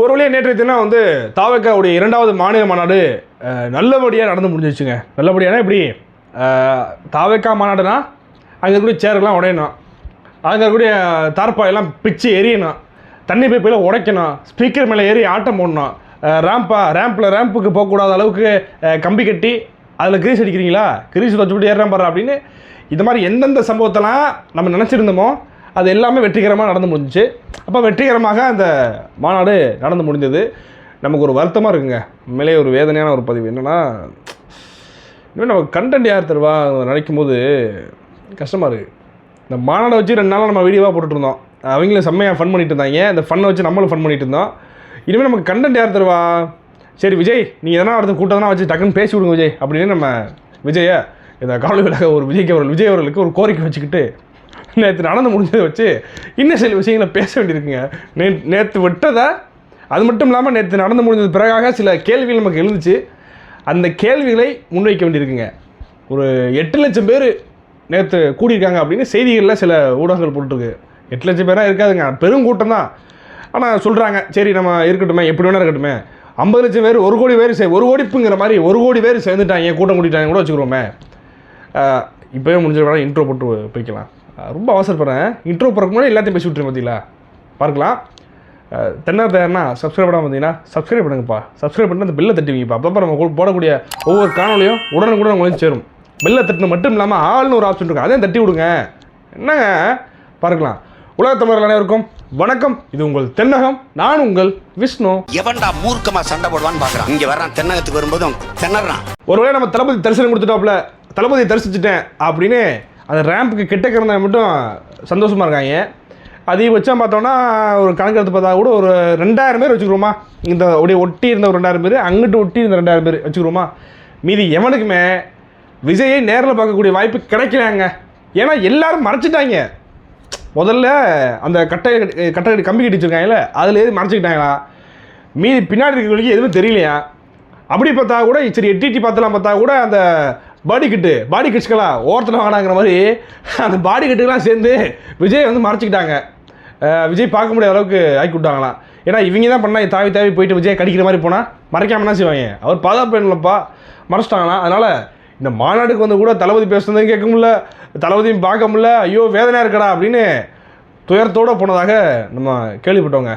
ஒரு வழியாக நேற்றைய தினம் வந்து தாவக்காவுடைய இரண்டாவது மாநில மாநாடு நல்லபடியாக நடந்து முடிஞ்சிச்சுங்க நல்லபடியானா எப்படி? தாவக்கா மாநாடுனா அங்கே இருக்கக்கூடிய சேருக்கெல்லாம் உடையணும். அங்கே இருக்கக்கூடிய தார்ப்பாயெல்லாம் பிச்சு எரியணும். தண்ணி பைப்பில் உடைக்கணும். ஸ்பீக்கர் மேலே ஏறி ஆட்டம் போடணும். ரேம்பா ரேம்பில் ரேம்புக்கு போகக்கூடாத அளவுக்கு கம்பி கட்டி அதில் கிரீஸ் அடிக்கிறீங்களா? கிரீஸ் வச்சுக்கிட்டு ஏறான் பாரு அப்படின்னு. இந்த மாதிரி எந்தெந்த சம்பவத்தெல்லாம் நம்ம நினச்சிருந்தோமோ அது எல்லாமே வெற்றிகரமாக நடந்து முடிஞ்சுச்சு. அப்போ வெற்றிகரமாக அந்த மாநாடு நடந்து முடிஞ்சது நமக்கு ஒரு வருத்தமாக இருக்குங்க. உண்மையிலே ஒரு வேதனையான ஒரு பதிவு. என்னென்னா இனிமேல் நம்ம கண்டென்ட் யார் தருவா நினைக்கும் போது கஷ்டமாக இருக்குது இந்த மாநாடை வச்சு ரெண்டு நாளாக நம்ம வீடியோவாக போட்டுட்ருந்தோம். அவங்களும் செம்மையாக ஃபன் பண்ணிட்டு இருந்தாங்க. இந்த ஃபன்னை வச்சு நம்மளும் ஃபன் பண்ணிட்டு இருந்தோம். இனிமேல் நமக்கு கண்டென்ட் யார் தருவா? சரி விஜய் நீங்கள் எதனா அடுத்த கூட்டம்னா வச்சு டக்குன்னு பேசி விடுங்க விஜய் அப்படின்னு நம்ம விஜயை இந்த கவலை விலக ஒரு விஜய்க்கு அவர்கள் விஜய் அவர்களுக்கு ஒரு கோரிக்கை வச்சுக்கிட்டு நேற்று நடந்து முடிஞ்சதை வச்சு இன்னும் சில விஷயங்களை பேச வேண்டியிருக்குங்க. நே நேற்று விட்டதை அது மட்டும் இல்லாமல் நேற்று நடந்து முடிஞ்சது பிறகாக சில கேள்விகள் நமக்கு எழுந்துச்சு. அந்த கேள்விகளை முன்வைக்க வேண்டியிருக்குங்க. ஒரு எட்டு லட்சம் பேர் நேற்று கூடியிருக்காங்க அப்படின்னு செய்திகளில் சில ஊடகங்கள் போட்டிருக்கு. எட்டு லட்சம் பேராக இருக்காதுங்க. பெருங்கூட்டம் தான். ஆனால் சொல்கிறாங்க சரி நம்ம இருக்கட்டுமே எப்படி வேணா இருக்கட்டுமே. ஐம்பது லட்சம் பேர் ஒரு கோடி பேர் சே ஒரு கோடிப்புங்கிற மாதிரி ஒரு கோடி பேர் சேர்ந்துட்டாங்க. கூட்டம் கூட்டிட்டாங்க கூட வச்சுக்கிறோமே இப்போவே முடிஞ்ச வேணால் இன்ட்ரோ போட்டு போய்க்கலாம். ரொம்ப அவசரப்படுறேன். இன்ட்ரோ போகிறக்கு முன்னாடி எல்லாத்தையும் பேசி விட்டுருங்க பார்த்தீங்களா பார்க்கலாம். தென்னார் தயார்னா சப்ஸ்கிரைப் பண்ணாமல் பார்த்தீங்கன்னா சப்ஸ்கிரைப் பண்ணுங்கப்பா. சப்ஸ்கிரைப் பண்ணிட்டு அந்த பெல்லை தட்டுவீங்கப்பா அப்போ நம்ம போடக்கூடிய ஒவ்வொரு காணொலியும் உடனுக்குடன் உங்களுக்கு சேரும். பெல்லை தட்டுன மட்டும் இல்லாமல் ஆள்னு ஒரு ஆப்ஷன் இருக்கும் அதையும் தட்டி விடுங்க. என்னங்க? பார்க்கலாம். உலகத் தமிழர்கள் அனைவருக்கும் வணக்கம். இது உங்கள் தென்னகம். நான் உங்கள் விஷ்ணு. எவன்டா மூர்க்கமா சண்டை போடுவான்னு பாக்குறான். இங்க வர்றான். தென்னகத்துக்கு வரும்போதும் திணறான். ஒருவேளை நம்ம தளபதி தரிசனம் கொடுத்துட்டோம்ல தளபதி தரிசிச்சிட்டேன் அப்படின்னு அந்த ரேம்புக்கு கிட்ட இருந்தால் மட்டும் சந்தோஷமாக இருக்காங்க. அதிகபட்சம் பார்த்தோன்னா ஒரு கணக்கு எடுத்து பார்த்தா கூட ஒரு ரெண்டாயிரம் பேர் வச்சுக்கிறோமா? இந்த அப்படியே ஒட்டி இருந்த ஒரு ரெண்டாயிரம் பேர் அங்கிட்டு ஒட்டி இருந்த ரெண்டாயிரம் பேர் வச்சுக்கிறோமா? மீதி எவனுக்குமே விஜயை நேரில் பார்க்கக்கூடிய வாய்ப்பு கிடைக்கலாங்க ஏன்னா எல்லாரும் மறைச்சிட்டாங்க. முதல்ல அந்த கட்டை கட்டை கம்பி கட்டிச்சிருக்காங்கல்ல அதில் எது மறைச்சிக்கிட்டாங்களா? மீதி பின்னாடி இருக்கிறவங்களுக்கு எதுவுமே தெரியலையா? அப்படி பார்த்தா கூட சரி எட்டிட்டி பார்த்துலாம் பார்த்தலாம் பார்த்தா கூட அந்த பாடி கிட்டு பாடி கிட்ஸ்க்கெல்லாம் ஓரத்தில் வாங்கினாங்கிற மாதிரி அந்த பாடி கிட்டுக்கெல்லாம் சேர்ந்து விஜய் வந்து மறைச்சிக்கிட்டாங்க. விஜய் பார்க்க முடியாத அளவுக்கு ஆக்கி விட்டாங்களாம். ஏன்னா இவங்க தான் பண்ணால் தாவி தாவி போயிட்டு விஜய் கடிக்கிற மாதிரி போனால் மறைக்காம என்ன செய்வாங்க? அவர் பாதுகாப்பு வேணும்லப்பா மறைச்சிட்டாங்களாம். அதனால் இந்த மாநாடுக்கு வந்து கூட தளபதி பேசுனதையும் கேட்க முடியல தளபதியும் பார்க்க முடியல ஐயோ வேதனையாக இருக்கடா அப்படின்னு துயரத்தோடு போனதாக நம்ம கேள்விப்பட்டோங்க.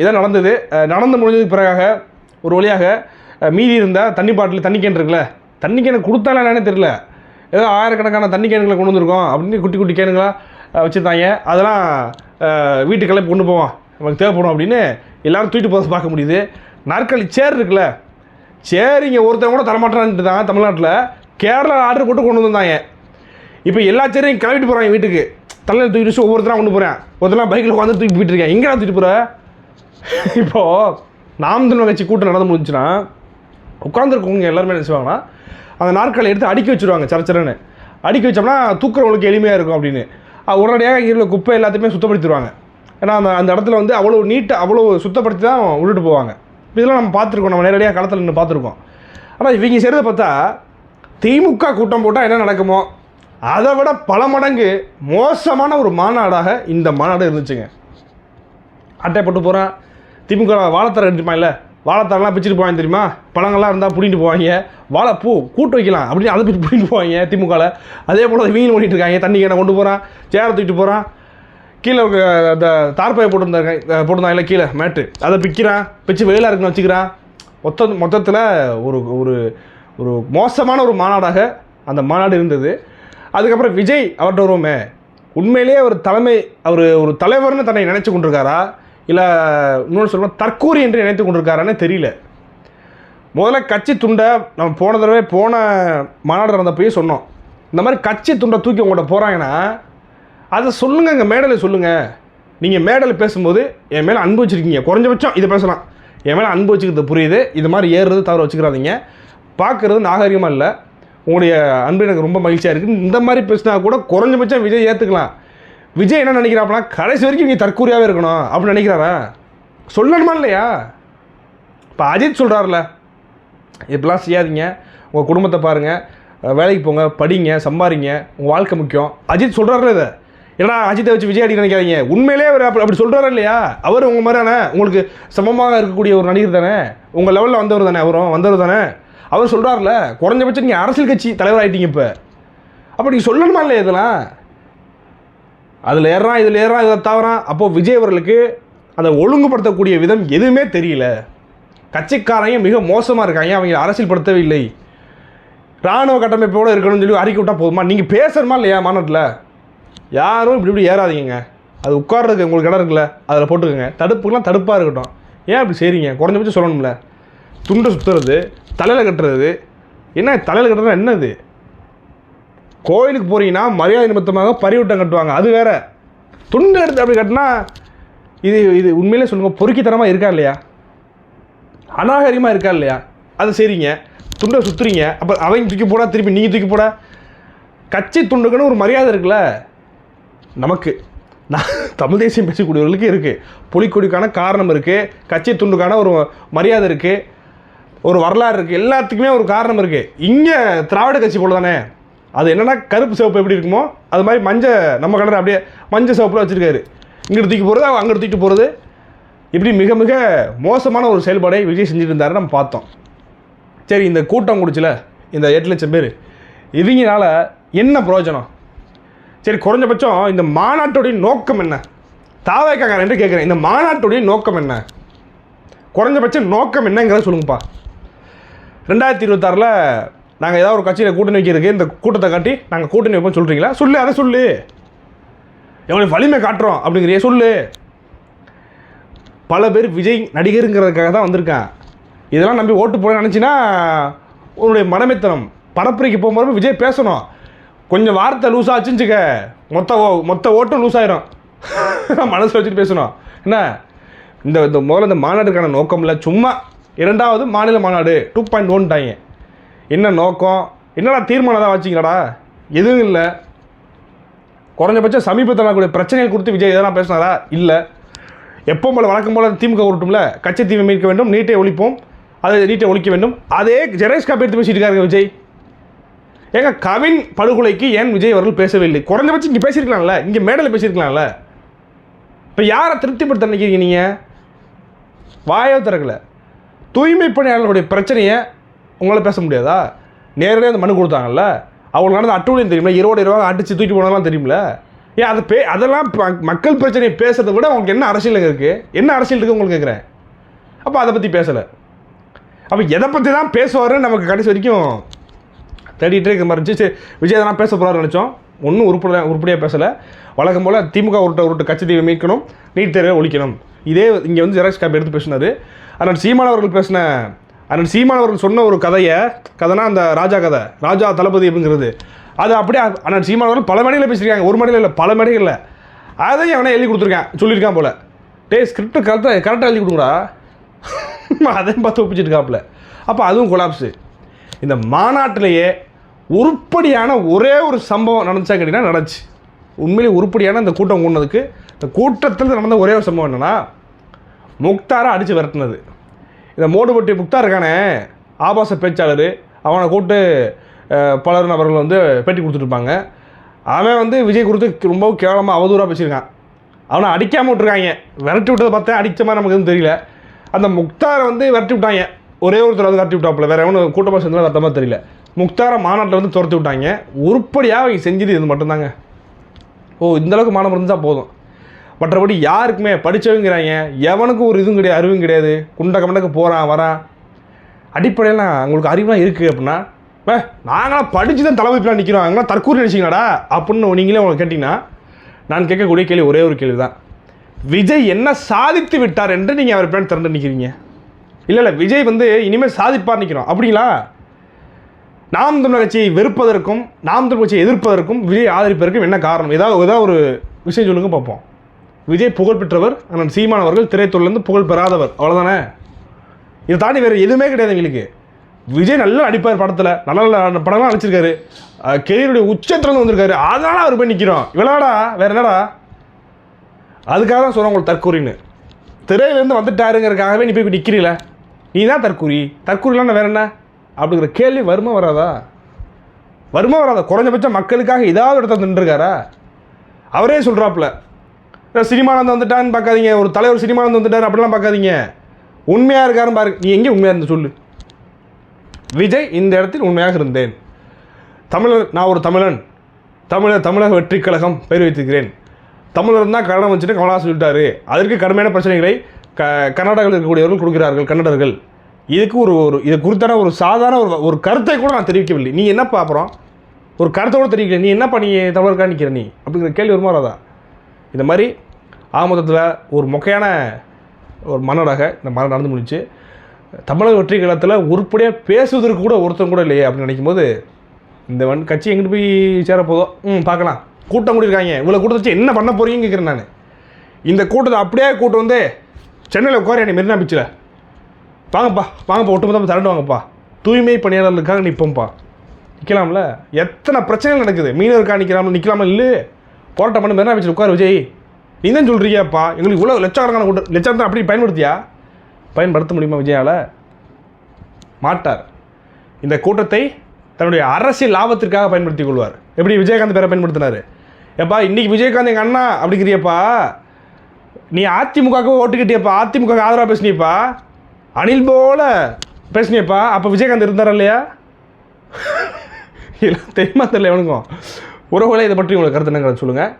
இதான் நடந்தது. நடந்து முடிஞ்சதுக்கு பிறகாக ஒரு வழியாக மீதி இருந்தால் தண்ணி பாட்டில் தண்ணி கேன் இருக்குல்ல தண்ணி கேனை கொடுத்தாலும் என்னன்னு தெரியல. ஏதோ ஆயிரக்கணக்கான தண்ணி கேனுகளை கொண்டு வந்திருக்கோம் அப்படின்னு குட்டி குட்டி கேனுங்களா வச்சுருந்தாங்க. அதெல்லாம் வீட்டுக்கெல்லாம் வீட்டுக்கு கிளப்பி கொண்டு போவோம். நமக்கு தேவைப்படும் அப்படின்னு எல்லோரும் தூக்கிட்டு போகிறத பார்க்க முடியுது. நாற்காலி சேர் இருக்குல்ல சேர் இங்கே ஒருத்தன் கூட தரமாட்டான்ட்டு தான் தமிழ்நாட்டில். கேரளா ஆர்டர் போட்டு கொண்டு வந்தாங்க இப்போ எல்லா சேரையும் கிளவிட்டு போகிறாங்க வீட்டுக்கு. தலையில் தூக்கிட்டு வச்சு ஒவ்வொருத்தராக கொண்டு போகிறேன் ஒருத்தலாம் பைக்கில் உட்காந்து தூக்கி போயிட்டு இருக்கேன். எங்கே தூக்கிட்டு போகிற இப்போது நாம் தமிழ் கட்சி கூட்டம் நடந்து முடிஞ்சுன்னா உட்காந்துருக்கவங்க எல்லாருமே என்ன செய்வாங்கன்னா அந்த நாற்களை எடுத்து அடுக்கி வச்சுருவாங்க சரச்சரன்னு. அடுக்கி வச்சோம்னா தூக்குறவங்களுக்கு எளிமையாக இருக்கும் அப்படின்னு. உடனடியாக இங்கே உள்ள குப்பை எல்லாத்தையுமே சுத்தப்படுத்திடுவாங்க. ஏன்னா அந்த அந்த இடத்துல வந்து அவ்வளோ நீட்டாக அவ்வளோ சுத்தப்படுத்தி தான் விட்டுட்டு போவாங்க. இதெல்லாம் நம்ம பார்த்துருக்கோம் நம்ம நேரடியாக களத்தில் நின்று பார்த்துருக்கோம். ஆனால் இவங்க செய்கிறத பார்த்தா திமுக கூட்டம் போட்டால் என்ன நடக்குமோ அதை விட பல மடங்கு மோசமான ஒரு மாநாடாக இந்த மாநாடு இருந்துச்சுங்க. அட்டை போட்டு போகிறேன் திமுக வாழைத்தரம் எடுத்துமா இல்லை வாழைத்தரெல்லாம் பிச்சுட்டு போவாங்க தெரியுமா? பழங்கள்லாம் இருந்தால் பிடிங்கிட்டு போவாங்க. வாழைப்பூ கூட்டு வைக்கலாம் அப்படின்னு அதை பிடிச்சி பிடிங்கிட்டு போவாங்க திமுகவில் அதே போல் வீண் பண்ணிட்டு இருக்காங்க. தண்ணி கேனை கொண்டு போகிறான் சேரை தூக்கிட்டு போகிறான் கீழே ஒரு, அந்த தார்பாயை போட்டிருந்தாங்க போட்டிருந்தாங்கல்ல கீழே மேட்டு. அதை பிக்கிறான். பிச்சு வெயிலாக இருக்குன்னு வச்சுக்கிறான். மொத்த மொத்தத்தில் ஒரு ஒரு ஒரு மோசமான ஒரு மாநாடாக அந்த மாநாடு இருந்தது. அதுக்கப்புறம் விஜய் அவர்கிட்ட வருவோமே. உண்மையிலேயே ஒரு தலைமை அவர் ஒரு தலைவர்னு தன்னை நினச்சி கொண்டிருக்காரா? இல்லை இன்னொன்று சொல்லணும் தற்கூரி என்று நினைத்து கொண்டிருக்காரான்னு தெரியல. முதல்ல கட்சி துண்டை நம்ம போன தடவை போன மாநாடு நடந்தப்பயே சொன்னோம். இந்த மாதிரி கட்சி துண்டை தூக்கி உங்கள்கிட்ட போகிறாங்கன்னா அதை சொல்லுங்கள் எங்கள் மேடலை சொல்லுங்கள் நீங்கள் மேடையில் பேசும்போது என் மேலே அன்பு வச்சுருக்கீங்க. குறைஞ்சபட்சம் இதை பேசலாம். என் மேலே அன்பு வச்சுக்கிறது புரியுது. இது மாதிரி ஏறுறது தவிர வச்சுக்கிறாதீங்க. பார்க்குறது நாகரிகமாக இல்லை. உங்களுடைய அன்பு எனக்கு ரொம்ப மகிழ்ச்சியாக இருக்குது இந்த மாதிரி பேசினா கூட குறைஞ்சபட்சம் விஜய் ஏற்றுக்கலாம் விஜய் என்ன நினைக்கிறாப்புனா கடைசி வரைக்கும் இங்கே தற்கூரியாகவே இருக்கணும். அப்படின்னு நினைக்கிறாரா? சொல்லணுமா இல்லையா? இப்போ அஜித் சொல்கிறாருல இப்படிலாம் செய்யாதீங்க. உங்கள் குடும்பத்தை பாருங்கள் வேலைக்கு போங்க படிங்க சம்பாதிங்க உங்கள் வாழ்க்கை முக்கியம். அஜித் சொல்கிறாருல இதை. ஏன்னா அஜித்தை வச்சு விஜய் அடி நினைக்காதீங்க. உண்மையிலே அவர் அப்படி அப்படி சொல்கிறாரா இல்லையா? அவர் உங்கள் மாதிரியான உங்களுக்கு சமமாக இருக்கக்கூடிய ஒரு நடிகர் தானே? உங்கள் லெவலில் வந்தவர் தானே? அவரும் வந்தவர் தானே? அவர் சொல்கிறார்ல குறைஞ்சபட்சம் நீங்கள் அரசியல் கட்சி தலைவர் ஆகிட்டீங்க இப்போ. அப்போ நீங்கள் சொல்லணுமா இல்லையா இதெல்லாம்? அதில் ஏறான் இதில் ஏறான் இதில் தவறான். அப்போது விஜய் அவர்களுக்கு அதை ஒழுங்குபடுத்தக்கூடிய விதம் எதுவுமே தெரியல. கட்சிக்காரங்க மிக மோசமாக இருக்காங்க அவங்க அரசியல்படுத்தவே இல்லை. ராணுவ கட்டமைப்போடு இருக்கணும்னு சொல்லி அறிக்கை விட்டால் போதுமா? நீங்கள் பேசுகிறமா இல்லையா மாநாட்டில்? யாரும் இப்படி இப்படி ஏறாதீங்க அது உட்கார்றதுக்கு உங்களுக்கு இடம் இருக்குல்ல அதில் போட்டுக்கோங்க. தடுப்புக்கெலாம் தடுப்பாக இருக்கட்டும். ஏன் அப்படி செய்கிறீங்க குறைஞ்சபட்சம் சொல்லணும்ல. துண்டை சுற்றுறது தலையில் கட்டுறது. என்ன தலையில் கட்டுறது என்னது? கோயிலுக்கு போகிறீங்கன்னா மரியாதை நிமித்தமாக பரிவட்டம் கட்டுவாங்க. அது வேற. துண்டு எடுத்து அப்படி கட்டினா இது இது உண்மையிலே சொல்லுங்கள் பொறுக்கித்தனமாக இருக்கா இல்லையா? அநாகரிகமாக இருக்கா இல்லையா? அது சரிங்க துண்டை சுற்றுறீங்க அப்போ அவங்க தூக்கி போடா திருப்பி நீங்கள் தூக்கி போடா. கட்சி துண்டுக்குன்னு ஒரு மரியாதை இருக்குல்ல? நமக்கு. நான் தமிழ் தேசியம் பேசக்கூடியவர்களுக்கு இருக்குது புலிக்கொடிக்கான காரணம் இருக்குது கட்சி துண்டுக்கான ஒரு மரியாதை இருக்குது ஒரு வரலாறு இருக்குது எல்லாத்துக்குமே ஒரு காரணம் இருக்குது இங்கே திராவிட கட்சி போல தானே அது என்னென்னா கருப்பு சிவப்பு எப்படி இருக்குமோ அது மாதிரி மஞ்சள் நம்ம கலர் அப்படியே மஞ்சள் சிவப்பில் வச்சுருக்காரு. இங்கிட்டு தூக்கி போகிறது அவங்க அங்கிட்டு தூக்கிட்டு போகிறது இப்படி மிக மிக மோசமான ஒரு செயல்பாடை விஜய் செஞ்சுட்டு இருந்தாரு நம்ம பார்த்தோம். சரி இந்த கூட்டம் குடிச்சில இந்த எட்டு லட்சம் பேர். இவங்கனால என்ன பிரயோஜனம்? சரி குறைஞ்சபட்சம் இந்த மாநாட்டுடைய நோக்கம் என்ன? தாவேக்காரன் என்று கேட்குறேன். இந்த மாநாட்டுடைய நோக்கம் என்ன? குறைஞ்சபட்ச நோக்கம் என்னங்கிறத சொல்லுங்கப்பா. ரெண்டாயிரத்தி இருபத்தாறில் நாங்கள் ஏதாவது ஒரு கட்சியில் கூட்டணி வைக்கிறதுக்கு இந்த கூட்டத்தை காட்டி நாங்கள் கூட்டணி வைப்போம் சொல்கிறீங்களா சொல்லு அதை சொல்லு. எவ்வளோ வலிமை காட்டுறோம் அப்படிங்கிறிய சொல்லு. பல பேர் விஜய் நடிகருங்கிறதுக்காக தான் வந்திருக்கான். இதெல்லாம் நம்பி ஓட்டு போட நினச்சின்னா உன்னுடைய மனமெத்தனம் பரப்புரைக்கு போகும்போது விஜய் பேசணும். கொஞ்சம் வார்த்தை லூஸ் ஆச்சுச்சுக்க மொத்த ஓ- மொத்த ஓட்டும் லூஸ் ஆயிரும். மனசில் வச்சுட்டு பேசணும். என்ன? இந்த இந்த முதல்ல இந்த மாநாட்டுக்கான நோக்கம் இல்லை சும்மா இரண்டாவது மாநில மாநாடு டூ பாயிண்ட் ஒன்ட்டாங்க என்ன நோக்கம்? என்னடா தீர்மானம் தான் வச்சிங்களாடா எதுவும் இல்லை. குறைஞ்சபட்சம் சமீபத்தில் நடக்கூடிய பிரச்சனைகள் குறித்து விஜய் எதனா பேசினாரா? இல்லை. எப்போ போல் வழக்கம் போல திமுக உருட்டும்ல கட்சி தீமை மீட்க வேண்டும் நீட்டை ஒழிப்போம். அதை நீட்டை ஒழிக்க வேண்டும். அதே ஜெரேஷ் காப்பி எடுத்து பேசிட்டு இருக்காருங்க விஜய். ஏங்க கவின் படுகொலைக்கு ஏன் விஜய் அவர்கள் பேசவில்லை? குறைஞ்சபட்சம் இங்கே பேசியிருக்கலாம்ல? இங்கே மேடையில் பேசியிருக்கலாம்ல? இப்போ யாரை திருப்திப்படுத்த நினைக்கிறீங்க நீங்கள் வாயோ திறக்கல. தூய்மை பணியாளர்களுடைய பிரச்சனையை உங்களால் பேச முடியாதா? நேரடியாக அந்த மனு கொடுத்தாங்கல்ல? அவங்களுக்கு நடந்த அட்டூழியம் தெரியுமில்ல இருபது ரூபா அடித்து தூக்கி போனதெல்லாம் தெரியுமில்ல ஏன் அது பே அதெல்லாம் மக்கள் பிரச்சனையை பேசுறதை விட அவங்களுக்கு என்ன அரசியல் இருக்குது என்ன அரசியல் இருக்குது உங்களுக்கு கேட்குறேன் அப்போ அதை பற்றி பேசலை. அப்போ எதை பற்றி தான் பேசுவாருன்னு நமக்கு கடைசி வரைக்கும் தேடிட்டே இருக்க மாதிரி இருந்துச்சு. சரி விஜய் அதெல்லாம் பேச போகிறாரு நினச்சோம். ஒன்றும் உருப்படியாக உருப்படியாக பேசலை. வழக்கம் போல் திமுக உருட்ட உருட்டு கட்சி தீவை மீட்கணும் நீட் தேர்வை ஒழிக்கணும். இதே இங்கே வந்து ஜெராக்ஸ் காப்பி எடுத்து பேசினார். அதனால் சீமான் அவர்கள் பேசின அண்ணன் சீமான் அவர்கள் சொன்ன ஒரு கதையை கதைனா அந்த ராஜா கதை ராஜா தளபதி அப்படிங்கிறது. அது அப்படியே அண்ணன் சீமான் அவர்கள் பல மேடைகளில் பேசியிருக்காங்க. ஒரு மேடையில் இல்லை பல மேடைகளில் அதையும் அவனே எழுதி கொடுத்துருக்கான் சொல்லியிருக்கான் போல். டே ஸ்கிரிப்ட் கரெக்டாக கரெக்டாக எழுதி கொடுங்கடா. அதையும் பார்த்து ஒப்பிச்சிருக்காப்புல. அப்போ அதுவும் கொலாப்ஸு இந்த மாநாட்டிலேயே உருப்படியான ஒரே ஒரு சம்பவம் நடந்துச்சா கேட்டிங்கன்னா நடந்துச்சு. உண்மையிலே உருப்படியான இந்த கூட்டம் கூடினதுக்கு இந்த கூட்டத்தில் நடந்த ஒரே ஒரு சம்பவம் என்னென்னா முக்தாரை அடித்து விரட்டுனது. இந்த மோடுபட்டி முக்தார் இருக்கானே ஆபாச பேச்சாளர். அவனை கூப்பிட்டு பலர் நபர்கள் வந்து பேட்டி கொடுத்துட்ருப்பாங்க. அவன் வந்து விஜய் குறித்து ரொம்ப கேவலமாக அவதூறாக பேசியிருக்கான். அவனை அடிக்காமல் விட்ருக்காங்க விரட்டி விட்டதை பார்த்தா அடித்த மாதிரி நமக்கு எதுவும் தெரியல. அந்த முக்தாரை வந்து விரட்டி விட்டாங்க. ஒரே ஒருத்தர் வந்து விரட்டி விட்டாப்புல. வேற எவனும் கூட்டமாக சேர்ந்து விரட்ட தெரியல. முக்தாரை மாநாட்டில் வந்து துரத்தி விட்டாங்க. உருப்படியாக அவங்க செஞ்சது இது மட்டும்தாங்க. ஓ இந்தளவுக்கு மானம் இருந்தால் போதும். மற்றபடி யாருக்குமே படித்தவங்கிறாங்க எவனுக்கும் ஒரு இதுவும் கிடையாது அறிவும் கிடையாது. குண்ட மண்டக்கு போகிறான் வரான். அடிப்படையில் உங்களுக்கு அறிவுலாம் இருக்குது அப்படின்னா வே நாங்களாம் படித்து தான் தலைமைப்பிலாம் நிற்கிறோம் அங்கெல்லாம் தற்கூர் நினச்சிங்களாடா? அப்படின்னு நீங்களே உங்களுக்கு கேட்டிங்கன்னா நான் கேட்கக்கூடிய கேள்வி ஒரே ஒரு கேள்வி தான் விஜய் என்ன சாதித்து விட்டார் என்று நீங்கள் அவர் பின்னாடி திறந்து நிற்கிறீங்க இல்லை இல்லை விஜய் வந்து இனிமேல் சாதிப்பார் நிற்கிறோம் அப்படிங்களா? நாம் தமிழர் கட்சியை வெறுப்பதற்கும் நாம் தமிழர் கட்சியை எதிர்ப்பதற்கும் விஜய் ஆதரிப்பதற்கும் என்ன காரணம்? ஏதாவது ஏதாவது ஒரு விஷயம் சொல்லுங்க பார்ப்போம். விஜய் புகழ் பெற்றவர் அண்ணன் சீமான் அவர்கள் திரைத்துறையிலேருந்து புகழ் பெறாதவர். அவ்வளோதானே இதை தாண்டி வேறு எதுவுமே கிடையாது எங்களுக்கு. விஜய் நல்லா நடிப்பார் படத்தில். நல்ல நல்ல படம்லாம் நடிச்சிருக்காரு. கெரியருடைய உச்சத்துலேருந்து வந்திருக்காரு. அதனால அவர் போய் நிற்கிறோம் இவ்வளோடா வேற என்னடா? அதுக்காக தான் சொல்கிறேன் உங்களுக்கு தற்கூரின்னு திரையிலேருந்து வந்துட்டாருங்கிறதுக்காகவே நீ போய் நிற்கிறீல நீ தான் தற்கூரி தற்கூரிலாம் வேற என்ன? அப்படிங்கிற கேள்வி வருமா வராதா? வருமா வராதா? குறைஞ்சபட்சம் மக்களுக்காக ஏதாவது இடத்த நின்றுருக்காரா? அவரே சொல்கிறாப்புல சினிமாவில் வந்துட்டான்னு பார்க்காதீங்க. ஒரு தலைவர் சினிமாவில் வந்துட்டார் அப்படிலாம் பார்க்காதீங்க. உண்மையாக இருக்காருன்னு பாருங்க நீ எங்கே உண்மையாக இருந்து சொல்லு. விஜய் இந்த இடத்தில் உண்மையாக இருந்தேன். தமிழர் நான் ஒரு தமிழன். தமிழர் தமிழக வெற்றி கழகம் பெயர் வைத்திருக்கிறேன். தமிழர் தான் கன்னடம் வச்சுட்டு கமலா சொல்லிட்டாரு. அதற்கு கடுமையான பிரச்சனைகளை க கர்நாடகாவில் இருக்கக்கூடியவர்கள் கொடுக்கிறார்கள் கன்னடர்கள். இதுக்கு ஒரு ஒரு இது குறித்தான ஒரு சாதாரண ஒரு ஒரு கருத்தை கூட நான் தெரிவிக்கவில்லை. நீ என்ன அப்புறம் ஒரு கருத்தை கூட தெரிவிக்கல. நீ என்ன பண்ணி தமிழருக்கா நிற்கிற நீ? அப்படிங்கிற கேள்வி வருமா வராதா? இந்த மாதிரி ஆமதத்தில் ஒரு மொக்கையான ஒரு மன்னராக இந்த மரம் நடந்து முடிச்சு தமிழக வெற்றி காலத்தில் உருப்படியாக பேசுவதற்கு கூட ஒருத்தன் கூட இல்லையே அப்படின்னு நினைக்கும் போது இந்த வன் கட்சி எங்கிட்டு போய் சேர போதோ? ம் பார்க்கலாம். கூட்டம் கூட்டியிருக்காங்க இவ்வளோ கூட்டத்தை வச்சு என்ன பண்ண போகிறீங்கன்னு கேட்குறேன் நான். இந்த கூட்டத்தை அப்படியே கூட்டம் வந்து சென்னையில் உட்கார மெரினா பீச்சில். வாங்கப்பா வாங்கப்பா ஒட்டுமொத்தமாக திரண்டு வாங்கப்பா. தூய்மை பணியாளர்களுக்காக நிற்போம்ப்பா நிற்கலாம்ல எத்தனை பிரச்சனைகள் நடக்குது? மீனவருக்காக நிற்கலாம்ல நிற்கலாமல் இல்லை போராட்டம் பண்ணி மெரினா பீச்சில் உட்கார விஜய். நீ தான் சொல்கிறியாப்பா எங்களுக்கு இவ்வளோ லட்சக்கணக்கான கூட்டம் லட்சம் தான் அப்படி பயன்படுத்தியா? பயன்படுத்த முடியுமா விஜயால? மாட்டார். இந்த கூட்டத்தை தன்னுடைய அரசியல் லாபத்திற்காக பயன்படுத்திக் கொள்வார். எப்படி விஜயகாந்த் பேரை பயன்படுத்தினார்? ஏப்பா இன்றைக்கி விஜயகாந்த் எங்கள் அண்ணா அப்படிங்கிறியப்பா. நீ அதிமுகவுக்கு ஓட்டு கட்டியப்பா அதிமுக ஆதரவாக பேசினியப்பா. அனில் போல பேசினியப்பா. அப்போ விஜயகாந்த் இருந்தாரா இல்லையா? இதெல்லாம் தெரியுமா தெரியல எவனுக்கும் உறவுகளை இதை பற்றி உங்களுக்கு கருத்து என்னங்கிறத சொல்லுங்கள்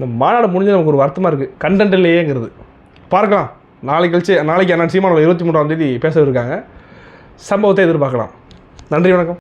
இந்த மாநாடு முடிஞ்சு நமக்கு ஒரு வருத்தமாக இருக்குது கண்டென்ட் இல்லையேங்கிறது. பார்க்கலாம். நாளைக்கு கழிச்சு நாளைக்கு அண்ணன் சீமானோட இருபத்தி மூன்றாம் தேதி பேச இருக்காங்க. சம்பவத்தை எதிர்பார்க்கலாம். நன்றி வணக்கம்.